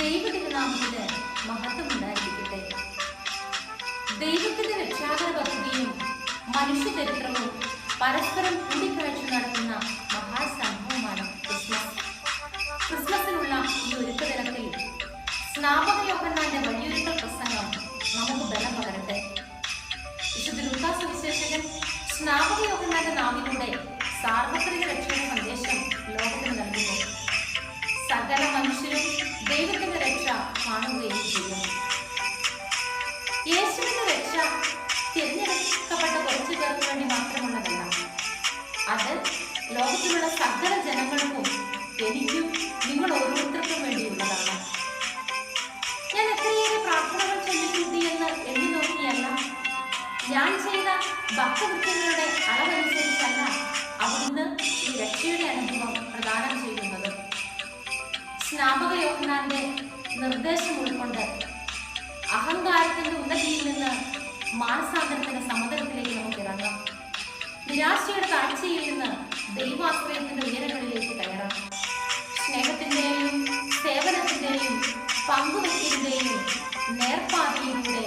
ദൈവതിരുനാമത്തിന് മഹത്വമുണ്ടായിരിക്കട്ടെ ദൈവത്തിന്റെ രക്ഷാകര പദ്ധതിയും മനുഷ്യ ചരിത്രവും പരസ്പരം കൂടിക്കാഴ്ച നടത്തുന്ന മഹാസംഭവമാണ് ക്രിസ്മസ്. ക്രിസ്മസിനുള്ള ഈ ഒരുക്കദിനത്തിൽ സ്നാപക യോഹന്നാന്റെ വലിയൊരുക്ക പ്രസംഗം നമുക്ക് ബലം പകരട്ടെ. വിശുദ്ധ ലൂക്കാസ് വിശേഷകൻ സ്നാപക യോഹന്നാന്റെ നാവിലൂടെ സാർവത്രിക കാണുകയും ചെയ്യും. യേശുവിന്റെ രക്ഷ തിരഞ്ഞെടുക്കപ്പെട്ട കുറച്ചു പേർക്ക് വേണ്ടി മാത്രമുള്ളതല്ല. അത് ലോകത്തിലുള്ള സകല ജനങ്ങൾക്കും എനിക്കും നിങ്ങൾ ഓരോരുത്തർക്കും വേണ്ടിയുള്ളതാണ്. ഞാൻ എത്രയേറെ പ്രാർത്ഥനകൾ ചൊല്ലിക്കൂട്ടി എന്ന് എണ്ണി നോക്കിയല്ല. ഞാൻ ചെയ്ത ഭക്തകൃത്യങ്ങളുടെ അളവനുസരിച്ചല്ല അവിടുന്ന് ഈ രക്ഷയുടെ അനുഭവം പ്രദാനം ചെയ്യുന്നത്. സ്നാപക യോഹന്നാന്റെ നിർദ്ദേശം ഉൾക്കൊണ്ട് അഹങ്കാരത്തിന്റെ ഉന്നതിയിൽ നിന്ന് മാനസാന്തരത്തിന്റെ സമതലത്തിലേക്ക് നമുക്ക് ഇറങ്ങാം. നിരാശയുടെ താഴ്ചയിൽ നിന്ന് ദൈവാശ്രയത്തിന്റെ ഉയരങ്ങളിലേക്ക് കയറാം. സ്നേഹത്തിന്റെയും സേവനത്തിന്റെയും പങ്കുവയ്ക്കലിന്റെയും നേർപ്പാതയിലൂടെ